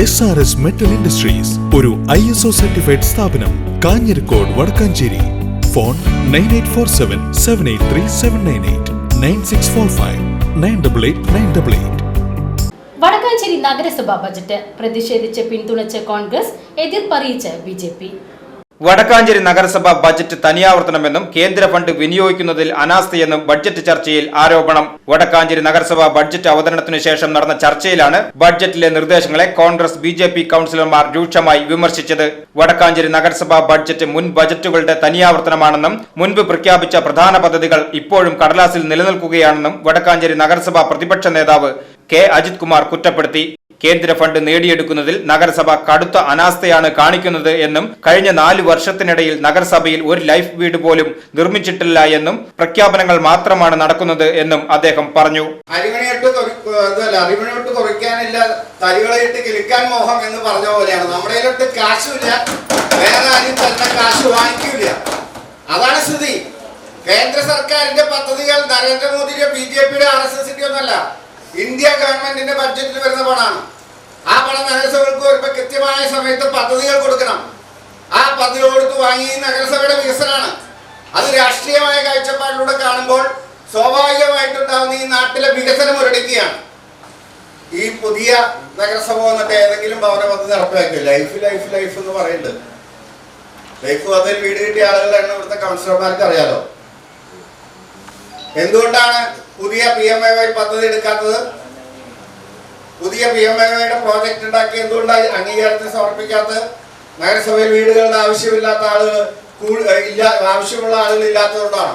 S R S metal industries ഒരു I S O certified സ്ഥാപനം Kanjirakode Wadakkanchery. Phone nine eight four seven seven eight three seven nine eight nine six four five nine double eight nine double eight Wadakkanchery നഗരസഭാ budget പ്രതിഷേധിച്ച് പിന്തുണച്ച് കോൺഗ്രസ് എതിർപ്പറിയിച്ച് B J P. Wadakkanchery നഗരസഭ budget തനിയാവർത്തനമെന്നും കേന്ദ്ര fund വിനിയോഗിക്കുന്നതിൽ അനാസ്ഥയെന്നും budget ചർച്ചയിൽ ആരോപണം. വടക്കാഞ്ചേരി നഗരസഭ budget അവതരണത്തിനു ശേഷം നടന്ന ചർച്ചയിലാണ് ബഡ്ജറ്റിലെ നിർദ്ദേശങ്ങളെ കോൺഗ്രസ് ബി ജെ രൂക്ഷമായി വിമർശിച്ചത്. വടക്കാഞ്ചേരി നഗരസഭ ബഡ്ജറ്റ് മുൻ ബജറ്റുകളുടെ തനിയാവർത്തനമാണെന്നും മുൻപ് പ്രഖ്യാപിച്ച പ്രധാന പദ്ധതികൾ ഇപ്പോഴും കടലാസിൽ നിലനിൽക്കുകയാണെന്നും വടക്കാഞ്ചേരി നഗരസഭ പ്രതിപക്ഷ നേതാവ് കെ അജിത് കുമാർ കുറ്റപ്പെടുത്തി. കേന്ദ്ര ഫണ്ട് നേടിയെടുക്കുന്നതിൽ നഗരസഭ കടുത്ത അനാസ്ഥയാണ് കാണിക്കുന്നത് എന്നും കഴിഞ്ഞ നാല് വർഷത്തിനിടയിൽ നഗരസഭയിൽ ഒരു ലൈഫ് വീട് പോലും നിർമ്മിച്ചിട്ടില്ല എന്നും പ്രഖ്യാപനങ്ങൾ മാത്രമാണ് നടക്കുന്നത് എന്നും അദ്ദേഹം പറഞ്ഞു. മോഹം എന്ന് പറഞ്ഞ പോലെയാണ്. വേറെ അതാണ് സ്ഥിതി. കേന്ദ്ര സർക്കാരിന്റെ പദ്ധതികൾ നരേന്ദ്രമോദിയുടെ ബി ജെ പിയുടെ ആർ എസ് എസിന്റെ ഒന്നല്ല. ഇന്ത്യ ഗവൺമെന്റിന്റെ ബഡ്ജറ്റിൽ വരുന്ന പണമാണ് ആ പണം നഗരസഭകൾക്ക് വരുമ്പോൾ കൃത്യമായ സമയത്ത് പദ്ധതികൾ കൊടുക്കണം. ആ പദ്ധതി കൊടുത്ത് വാങ്ങി നഗരസഭയുടെ വികസനമാണ് അത് രാഷ്ട്രീയമായ കാഴ്ചപ്പാടിലൂടെ കാണുമ്പോൾ സ്വാഭാവികമായിട്ടുണ്ടാകുന്ന ഈ നാട്ടിലെ വികസനം മുരടിക്കുകയാണ് ഈ പുതിയ നഗരസഭ വന്നിട്ട് ഏതെങ്കിലും ഭവന പദ്ധതി നടപ്പിലാക്കില്ല ലൈഫ് ലൈഫ് ലൈഫ് എന്ന് പറയുന്നുണ്ട് ലൈഫ് പദ്ധതി വീട് കിട്ടിയ ആളുകളുടെ എണ്ണം ഇവിടുത്തെ കൗൺസിലർമാർക്ക് അറിയാലോ. എന്തുകൊണ്ടാണ് പുതിയ പി എം എ വൈ പദ്ധതി എടുക്കാത്തത്? പുതിയ പി എം എ വൈയുടെ പ്രോജക്റ്റ് ഉണ്ടാക്കി എന്തുകൊണ്ടാണ് അംഗീകാരത്തിന് സമർപ്പിക്കാത്തത്? നഗരസഭയിൽ വീടുകളുടെ ആവശ്യമില്ലാത്ത ആളുകൾ ഇല്ല ആവശ്യമുള്ള ആളുകൾ ഇല്ലാത്തതുകൊണ്ടാണ്.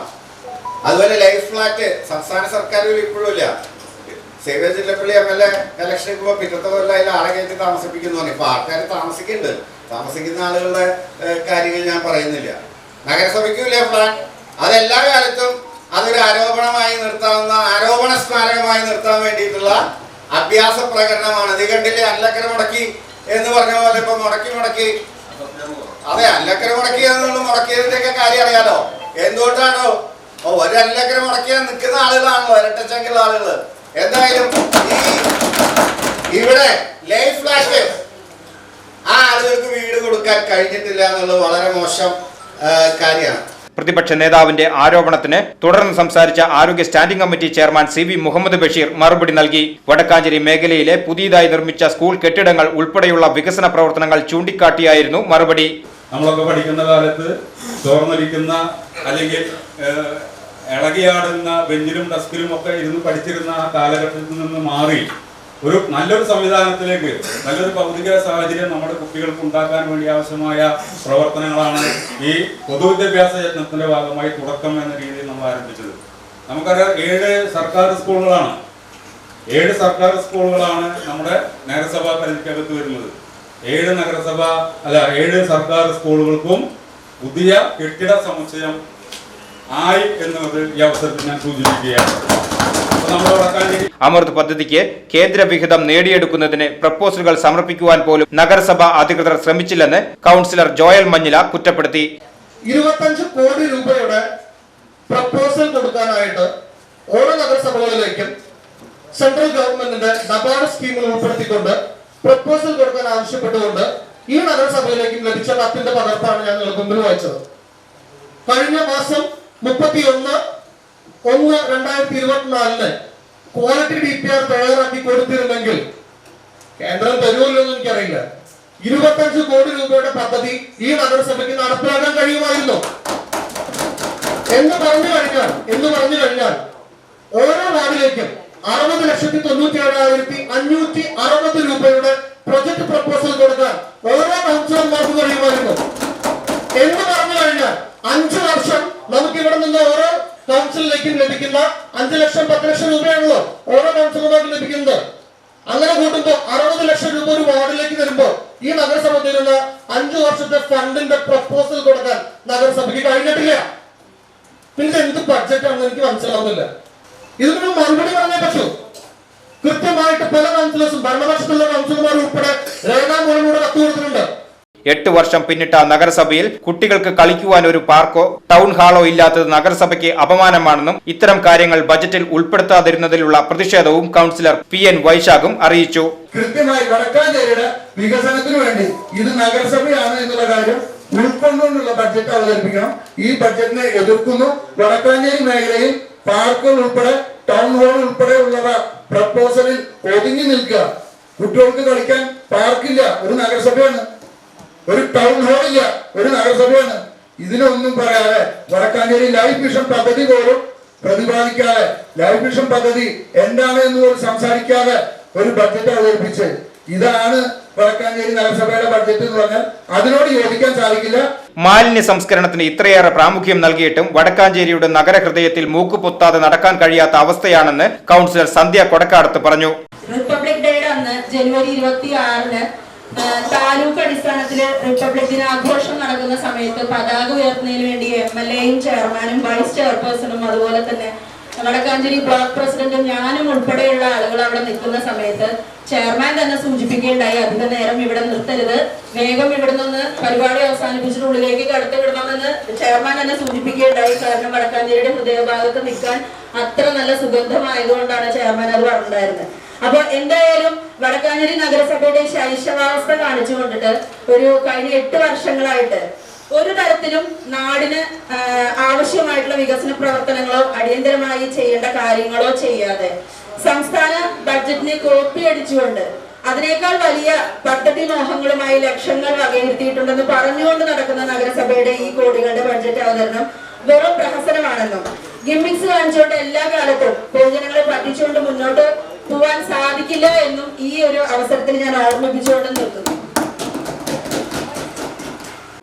അതുപോലെ ലൈഫ് ഫ്ലാറ്റ് സംസ്ഥാന സർക്കാരുകൾ ഇപ്പോഴും ഇല്ല. സേവ്യ ജില്ലപ്പള്ളി എം എൽ എ ഇലക്ഷൻ ഇപ്പോൾ പിറ്റത്തെ കൊല്ലം അതിൽ ആളെ കയറ്റി താമസിപ്പിക്കുന്നു ഇപ്പൊ ആൾക്കാർ താമസിക്കുന്നുണ്ട്. താമസിക്കുന്ന ആളുകളുടെ കാര്യങ്ങൾ ഞാൻ പറയുന്നില്ല. നഗരസഭയ്ക്കും ഇല്ലേ ഫ്ലാറ്റ്. അതെല്ലാ കാലത്തും അതൊരു ആരോപണമായി നിർത്താവുന്ന ആരോപണ സ്മാരകമായി നിർത്താൻ വേണ്ടിയിട്ടുള്ള അഭ്യാസ പ്രകടനമാണ്. ഇത് കണ്ടില്ലേ? അല്ലക്കര മുടക്കി എന്ന് പറഞ്ഞ പോലെ ഇപ്പൊ മുടക്കി മുടക്കി. അതെ അല്ലക്കര മുടക്കി എന്നുള്ള മുടക്കിയതിന്റെ ഒക്കെ കാര്യം അറിയാലോ? എന്തുകൊണ്ടാണോ? ഓ ഒരു അല്ലക്കര മുടക്കിയാൽ നിൽക്കുന്ന ആളുകളാണല്ലോ ഇരട്ടച്ചെങ്കുള്ള ആളുകൾ എന്തായാലും ഇവിടെ ലൈഫ് ഫ്ലാറ്റ് ആ ആളുകൾക്ക് വീട് കൊടുക്കാൻ കഴിഞ്ഞിട്ടില്ല എന്നുള്ളത് വളരെ മോശം കാര്യമാണ്. പ്രതിപക്ഷ നേതാവിന്റെ ആരോപണത്തിന് തുടർന്ന് സംസാരിച്ച ആരോഗ്യ standing committee chairman C V Muhammad Basheer മറുപടി നൽകി. വടക്കാഞ്ചേരി മേഖലയിലെ പുതിയതായി നിർമ്മിച്ച സ്കൂൾ കെട്ടിടങ്ങൾ ഉൾപ്പെടെയുള്ള വികസന പ്രവർത്തനങ്ങൾ ചൂണ്ടിക്കാട്ടിയായിരുന്നു മറുപടി. നമ്മളൊക്കെ പഠിക്കുന്ന കാലത്ത് ചോർന്നൊലിക്കുന്ന അല്ലെങ്കിൽ ഇളകിയാടുന്ന ബെഞ്ചിലും ഡെസ്കിലും ഒക്കെ ഇരുന്ന് പഠിച്ചിരുന്ന ആ കാലഘട്ടത്തിൽ നിന്ന് മാറി. ഒരു നല്ലൊരു സംവിധാനത്തിലേക്ക് നല്ലൊരു ഭൗതിക സാഹചര്യം നമ്മുടെ കുട്ടികൾക്ക് ഉണ്ടാക്കാൻ വേണ്ടി ആവശ്യമായ പ്രവർത്തനങ്ങളാണ് ഈ പൊതുവിദ്യാഭ്യാസ യത്നത്തിന്റെ ഭാഗമായി തുടക്കം എന്ന രീതിയിൽ നമ്മൾ ആരംഭിച്ചത്. നമുക്കറിയാം ഏഴ് സർക്കാർ സ്കൂളുകളാണ്. ഏഴ് സർക്കാർ സ്കൂളുകളാണ് നമ്മുടെ നഗരസഭാ പരിധിക്കകത്ത് വരുന്നത്. ഏഴ് നഗരസഭ അല്ല ഏഴ് സർക്കാർ സ്കൂളുകൾക്കും പുതിയ കെട്ടിട സമുച്ചയം ആയി എന്നുള്ളത് ഈ അവസരത്തിൽ ഞാൻ സൂചിപ്പിക്കുകയാണ്. അമൃത് പദ്ധതിക്ക് കേന്ദ്ര വിഹിതം നേടിയെടുക്കുന്നതിന് പ്രപ്പോസലുകൾ സമർപ്പിക്കുവാൻ പോലും നഗരസഭ അധികൃതർ ശ്രമിച്ചില്ലെന്ന് കൗൺസിലർ ജോയൽ മഞ്ഞില കുറ്റപ്പെടുത്തി. ഇരുപത്തഞ്ച് കോടി രൂപയുടെ പ്രപ്പോസൽ കൊടുക്കാനായിട്ട് ഓരോ നഗരസഭകളിലേക്കും സെൻട്രൽ ഗവൺമെന്റിന്റെ നബാർഡ് സ്കീമിൽ ഉൾപ്പെടുത്തിക്കൊണ്ട് പ്രപ്പോസൽ കൊടുക്കാൻ ആവശ്യപ്പെട്ടുകൊണ്ട് ഈ നഗരസഭയിലേക്കും ലഭിച്ച കത്തിന്റെ പകർപ്പാണ് ഞാൻ നിങ്ങൾക്ക് മുമ്പിൽ വായിച്ചത്. കഴിഞ്ഞ മാസം മുപ്പത്തി ഒന്ന് രണ്ടായിരത്തി ഇരുപത്തിനാലിന് ക്വാളിറ്റി ഡി പി ആർ തയ്യാറാക്കി കൊടുത്തിരുന്നെങ്കിൽ കേന്ദ്രം തരുമല്ലോ എനിക്കറിയില്ല. ഇരുപത്തഞ്ച് കോടി രൂപയുടെ പദ്ധതി ഈ നഗരസഭയ്ക്ക് നടപ്പിലാക്കാൻ കഴിയുമായിരുന്നു. എന്ന് പറഞ്ഞു കഴിഞ്ഞാൽ എന്ന് പറഞ്ഞു കഴിഞ്ഞാൽ ഓരോ വാർഡിലേക്കും അറുപത് ലക്ഷത്തി തൊണ്ണൂറ്റി ഏഴായിരത്തി അഞ്ഞൂറ്റി അറുപത് രൂപയുടെ പ്രൊജക്ട് പ്രപ്പോസൽ കൊടുക്കാൻ ഓരോ കൗൺസിലർമാർക്ക് കഴിയുമായിരുന്നു. എന്ന് പറഞ്ഞു കഴിഞ്ഞാൽ അഞ്ചു വർഷം നമുക്ക് ഇവിടെ നിന്ന് ഓരോ കൗൺസിലിലേക്കും ലഭിക്കുന്ന അഞ്ചു ലക്ഷം പത്ത് ലക്ഷം രൂപയാണല്ലോ ഓരോ കൗൺസിലർമാർക്കും ലഭിക്കുന്നത്. അങ്ങനെ കൂട്ടുമ്പോൾ അറുപത് ലക്ഷം രൂപ ഒരു വാർഡിലേക്ക് വരുമ്പോൾ ഈ നഗരസഭ തരുന്ന അഞ്ചു വർഷത്തെ ഫണ്ടിന്റെ പ്രപ്പോസൽ കൊടുക്കാൻ നഗരസഭയ്ക്ക് കഴിഞ്ഞിട്ടില്ല. പിന്നെ എന്ത് ബഡ്ജറ്റാണെന്ന് എനിക്ക് മനസ്സിലാവുന്നില്ല. ഇതിനൊരു മറുപടി പറഞ്ഞേ പറ്റൂ. കൃത്യമായിട്ട് പല കൗൺസിലേഴ്സും ഭരണപക്ഷത്തുള്ള കൗൺസിലർമാർ ഉൾപ്പെടെ രേഖാമൂലം കൂടെ കത്ത് കൊടുത്തിട്ടുണ്ട് എട്ട് വർഷം പിന്നിട്ട നഗരസഭയിൽ കുട്ടികൾക്ക് കളിക്കുവാൻ ഒരു പാർക്കോ ടൗൺ ഹാളോ ഇല്ലാത്തത് നഗരസഭയ്ക്ക് അപമാനമാണെന്നും ഇത്തരം കാര്യങ്ങൾ ബജറ്റിൽ ഉൾപ്പെടുത്താതിരുന്നതിലുള്ള പ്രതിഷേധവും കൗൺസിലർ പി എൻ വൈശാഖും അറിയിച്ചു. കൃത്യമായി വടക്കാഞ്ചേരിയുടെ വികസനത്തിന് വേണ്ടി ഇത് നഗരസഭയാണ് എന്നുള്ള കാര്യം ഉൾക്കൊണ്ടുകൊണ്ടുള്ള ബഡ്ജറ്റ് അവതരിപ്പിക്കണം. ഈ ബഡ്ജറ്റിനെ എതിർക്കുന്നു വടക്കാഞ്ചേരി മേഖലയിൽ പാർക്കുകൾ ഉൾപ്പെടെ ടൗൺ ഹാൾ ഉൾപ്പെടെയുള്ളവ പ്രപ്പോസലിൽ ഒതുങ്ങി നിൽക്കുക. കുട്ടികൾക്ക് കളിക്കാൻ പാർക്കില്ല. ഒരു നഗരസഭയാണ് ഒരു ടൗൺ ഹാളില്ല ഒരു നഗരസഭയാണ്. ഇതിനൊന്നും പറയാതെ വടക്കാഞ്ചേരി ലൈഫ് മിഷൻ പദ്ധതി പോലും പ്രതിപാദിക്കാതെ ലൈഫ് മിഷൻ പദ്ധതി എന്താണ് എന്ന് പോലും സംസാരിക്കാതെ ഒരു ബഡ്ജറ്റ് അവതരിപ്പിച്ച്. ഇതാണ് വടക്കാഞ്ചേരി നഗരസഭയുടെ ബഡ്ജറ്റ് എന്ന് പറഞ്ഞാൽ അതിനോട് യോജിക്കാൻ സാധിക്കില്ല. മാലിന്യ സംസ്കരണത്തിന് ഇത്രയേറെ പ്രാമുഖ്യം നൽകിയിട്ടും വടക്കാഞ്ചേരിയുടെ നഗരഹൃദയത്തിൽ മൂക്കുപൊത്താതെ നടക്കാൻ കഴിയാത്ത അവസ്ഥയാണെന്ന് കൗൺസിലർ സന്ധ്യ കൊടക്കാടത്ത് പറഞ്ഞു. റിപ്പബ്ലിക് ഡേ അന്ന് ജനുവരി ഇരുപത്തി ആറിന് താലൂക്ക് അടിസ്ഥാനത്തിൽ റിപ്പബ്ലിക് ദിനാഘോഷം നടക്കുന്ന സമയത്ത് പതാക ഉയർത്തുന്നതിന് വേണ്ടി എം എൽ എയും ചെയർമാനും വൈസ് ചെയർപേഴ്സണും അതുപോലെ തന്നെ വടക്കാഞ്ചേരി ബ്ലോക്ക് പ്രസിഡന്റും ഞാനും ഉൾപ്പെടെയുള്ള ആളുകൾ അവിടെ നിൽക്കുന്ന സമയത്ത് ചെയർമാൻ തന്നെ സൂചിപ്പിക്കുകയുണ്ടായി അധിക നേരം ഇവിടെ നിർത്തരുത്. വേഗം ഇവിടെ നിന്ന് പരിപാടി അവസാനിപ്പിച്ചിട്ട് ഉള്ളിലേക്ക് കടത്തി വിടണമെന്ന് ചെയർമാൻ തന്നെ സൂചിപ്പിക്കുകയുണ്ടായി. കാരണം വടക്കാഞ്ചേരിയുടെ ഹൃദയഭാഗത്ത് നിൽക്കാൻ അത്ര നല്ല സുഗന്ധമായതുകൊണ്ടാണ് ചെയർമാൻ അത് പറഞ്ഞിട്ടുണ്ടായിരുന്നത്. അപ്പൊ എന്തായാലും വടക്കാഞ്ഞേരി നഗരസഭയുടെ ശൈശവാവസ്ഥ കാണിച്ചുകൊണ്ടിട്ട് ഒരു കഴിഞ്ഞ എട്ട് വർഷങ്ങളായിട്ട് ഒരു തരത്തിലും നാടിന് ആവശ്യമായിട്ടുള്ള വികസന പ്രവർത്തനങ്ങളോ അടിയന്തരമായി ചെയ്യേണ്ട കാര്യങ്ങളോ ചെയ്യാതെ സംസ്ഥാന ബഡ്ജറ്റിനെ കോപ്പി അടിച്ചുകൊണ്ട് അതിനേക്കാൾ വലിയ പദ്ധതി മോഹങ്ങളുമായി ലക്ഷങ്ങൾ വകയിരുത്തിയിട്ടുണ്ടെന്ന് പറഞ്ഞുകൊണ്ട് നടക്കുന്ന നഗരസഭയുടെ ഈ കോടികളുടെ ബഡ്ജറ്റ് അവതരണം വെറും പ്രഹസനമാണെന്നും. ഗിമ്മിക്സ് കാണിച്ചുകൊണ്ട് എല്ലാ കാലത്തും പൊതുജനങ്ങളെ പറ്റിച്ചുകൊണ്ട് മുന്നോട്ട് പോവാൻ സാധിക്കില്ല എന്നും ഈ ഒരു അവസരത്തിൽ ഞാൻ ഓർമ്മിപ്പിച്ചുകൊണ്ട് നിർത്തുന്നു.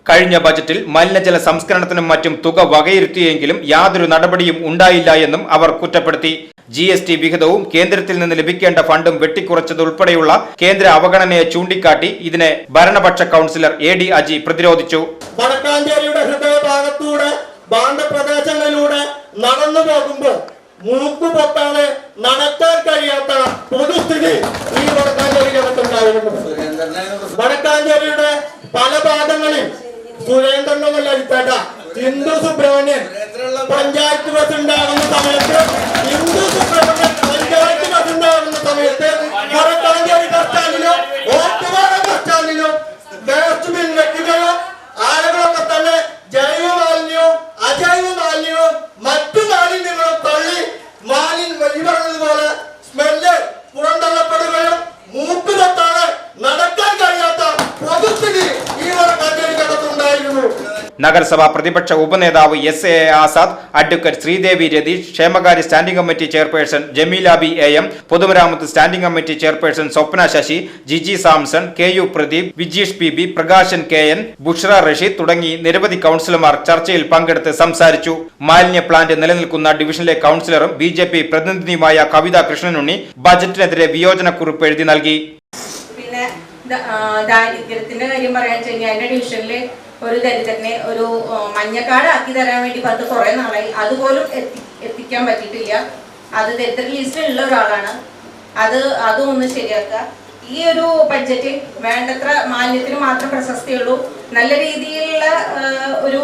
കഴിഞ്ഞ ബജറ്റിൽ മലിനജല സംസ്കരണത്തിനും മറ്റും തുക വകയിരുത്തിയെങ്കിലും യാതൊരു നടപടിയും ഉണ്ടായില്ല എന്നും അവർ കുറ്റപ്പെടുത്തി. ജി എസ് ടി വിഹിതവും കേന്ദ്രത്തിൽ നിന്ന് ലഭിക്കേണ്ട ഫണ്ടും വെട്ടിക്കുറച്ചതുൾപ്പെടെയുള്ള കേന്ദ്ര അവഗണനയെ ചൂണ്ടിക്കാട്ടി ഇതിനെ ഭരണപക്ഷ കൗൺസിലർ എ ഡി അജി പ്രതിരോധിച്ചു. വടക്കാഞ്ചേരിയുടെ ഹൃദയഭാഗത്തൂടെ ബാന്ധപ്രദേശങ്ങളിലൂടെ നടന്നു പോകുമ്പോൾ മൂക്ക് പൊട്ടാതെ നടക്കാൻ കഴിയാത്ത പൊതുസ്ഥിതി ഈ വടക്കാഞ്ചേരിക്കകത്തുണ്ടായിരുന്നു. വടക്കാഞ്ചേരിയുടെ പല ഭാഗങ്ങളിൽ സുരേന്ദ്രനൊന്നല്ല ഇട്ടേട്ട ഹിന്ദു സുബ്രഹ്മണ്യൻ. പഞ്ചായത്ത് ബസ് ഉണ്ടാകുന്ന സമയത്ത് ഹിന്ദു സുബ്രഹ്മണ്യൻ പഞ്ചായത്ത് ബസ് ഉണ്ടാകുന്ന സമയത്ത് വടക്കാഞ്ചേരി ബസ് സ്റ്റാൻഡിലോ ബസ് സ്റ്റാൻഡിലോ വേസ്റ്റ് ബിൻ വെക്കുകയോ ആളുകളൊക്കെ തന്നെ ജൈവ മാലിന്യവും അജൈവ മാലിന്യവും മറ്റു മാലിന്യങ്ങളും തള്ളി മാലിന്യ ഈ പറഞ്ഞതുപോലെ സ്മെല്ല് പുറന്തള്ളപ്പെടുകയും മൂക്ക് തൊട്ടാണ് നടക്കാൻ കഴിയാത്ത പൊതുസ്ഥിതി ഈ വടക്കാഞ്ചേരിക്കകത്തുണ്ടായിരുന്നു നഗരസഭാ പ്രതിപക്ഷ ഉപനേതാവ് S A Azad advocate Sreedevi Ratheesh ക്ഷേമകാര്യ standing committee chairperson Jameela B A M പൊതുമരാമത്ത് standing committee chairperson Swapna Sasi Jiji Samson K U Pradeep Vijeesh P B Prakashan K N Bushra Rasheed തുടങ്ങി നിരവധി കൌൺസിലർമാർ ചർച്ചയിൽ പങ്കെടുത്ത് സംസാരിച്ചു. മാലിന്യ plant നിലനിൽക്കുന്ന ഡിവിഷനിലെ കൌൺസിലറും ബി ജെ പി പ്രതിനിധിയുമായ കവിത കൃഷ്ണനുണ്ണി ബജറ്റിനെതിരെ വിയോജനക്കുറിപ്പ് എഴുതി നൽകി. പിന്നെ ദാരിദ്ര്യത്തിന്റെ കാര്യം പറയാൻ വെച്ച് കഴിഞ്ഞാൽ എന്റെ ഡിവിഷനിൽ ഒരു ദരിദ്രനെ ഒരു മഞ്ഞക്കാട് ആക്കി തരാൻ വേണ്ടി പറഞ്ഞിട്ട് കുറെ നാളായി. അതുപോലും എത്തി എത്തിക്കാൻ പറ്റിയിട്ടില്ല. അത് ദരിദ്ര ലിസ്റ്റിലുള്ള ഒരാളാണ്. അത് അതും ഒന്ന് ശരിയാക്കുക. ഈ ഒരു ബഡ്ജറ്റ് വേണ്ടത്ര മാലിന്യത്തിന് മാത്രം പ്രശസ്തിയുള്ളൂ നല്ല രീതിയിലുള്ള ഒരു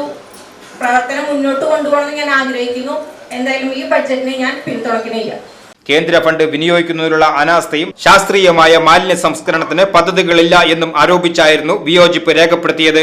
പ്രവർത്തനം മുന്നോട്ട് കൊണ്ടുപോകണമെന്ന് ഞാൻ ആഗ്രഹിക്കുന്നു. എന്തായാലും ഈ ബഡ്ജറ്റിനെ ഞാൻ പിന്തുണയ്ക്കുന്നില്ല. കേന്ദ്ര ഫണ്ട് വിനിയോഗിക്കുന്നതിലുള്ള അനാസ്ഥയും ശാസ്ത്രീയമായ മാലിന്യ സംസ്കരണത്തിന് പദ്ധതികളില്ല എന്നും ആരോപിച്ചായിരുന്നു വിയോജിപ്പ് രേഖപ്പെടുത്തിയത്.